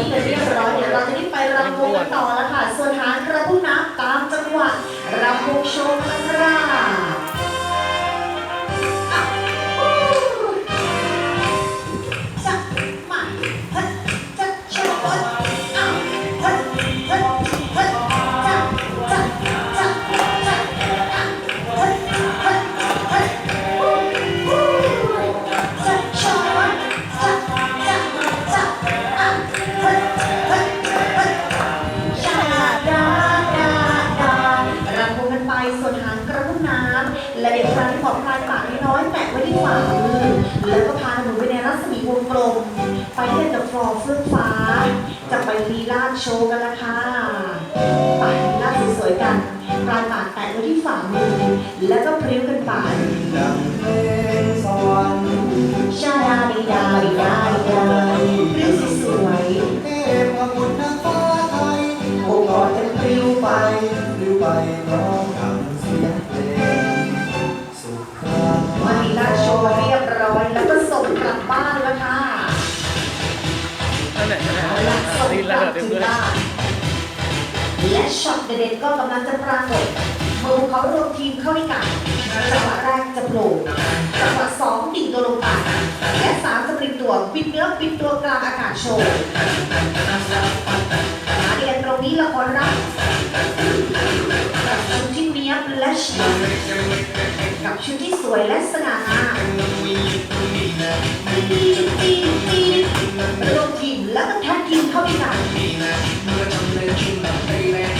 นี้เป็นเรียบร้อยเดี๋ยวเราจะได้ไปรำวงกันต่อแล้วค่ะส่วนหางกระพุ้งน้ำตามจังหวะรำวงโชว์พระรา ส่วนหางกระพุ้งน้ำและเด็กชายที่บอกพลายปากน้อยแปะไว้ที่ฝ่ามือแล้วก็พาหนูไปในรัศมีวงกลม ไปเล่นกับฟลอร์เฟื่องฟ้า จะไปลีลาดโชว์กันละค่ะไปลีลาดสวยๆกันปลายปากแตะไว้ที่ฝ่ามือ แล้วก็พริ้วกันไปดังเพลงสวรรค์ชาดาดีดาดีดาดีดาพริ้วสวยๆเทพบุตรนางฟ้าไทยโอ้กอดกันปลิวไปปลิวไปรอ ถึงเพื่อนบ้าและช็อตเด็ดๆก็กำลังจะปรากฏเมื่อเขารวมทีมเข้าด้วยกันจังหวะแรกจะโผล่จังหวะสองดิ่งตัวลงต่ำและสามจะปลิงตัวปิดเนื้อปิดตัวกลางอากาศโชว์มาเรียนตรงนี้ละครรักกับชุดที่เนี้ยบและเฉียบกับชุดที่สวยและสง่างาม แล้วก็แท็กทีมเข้าด้วยกัน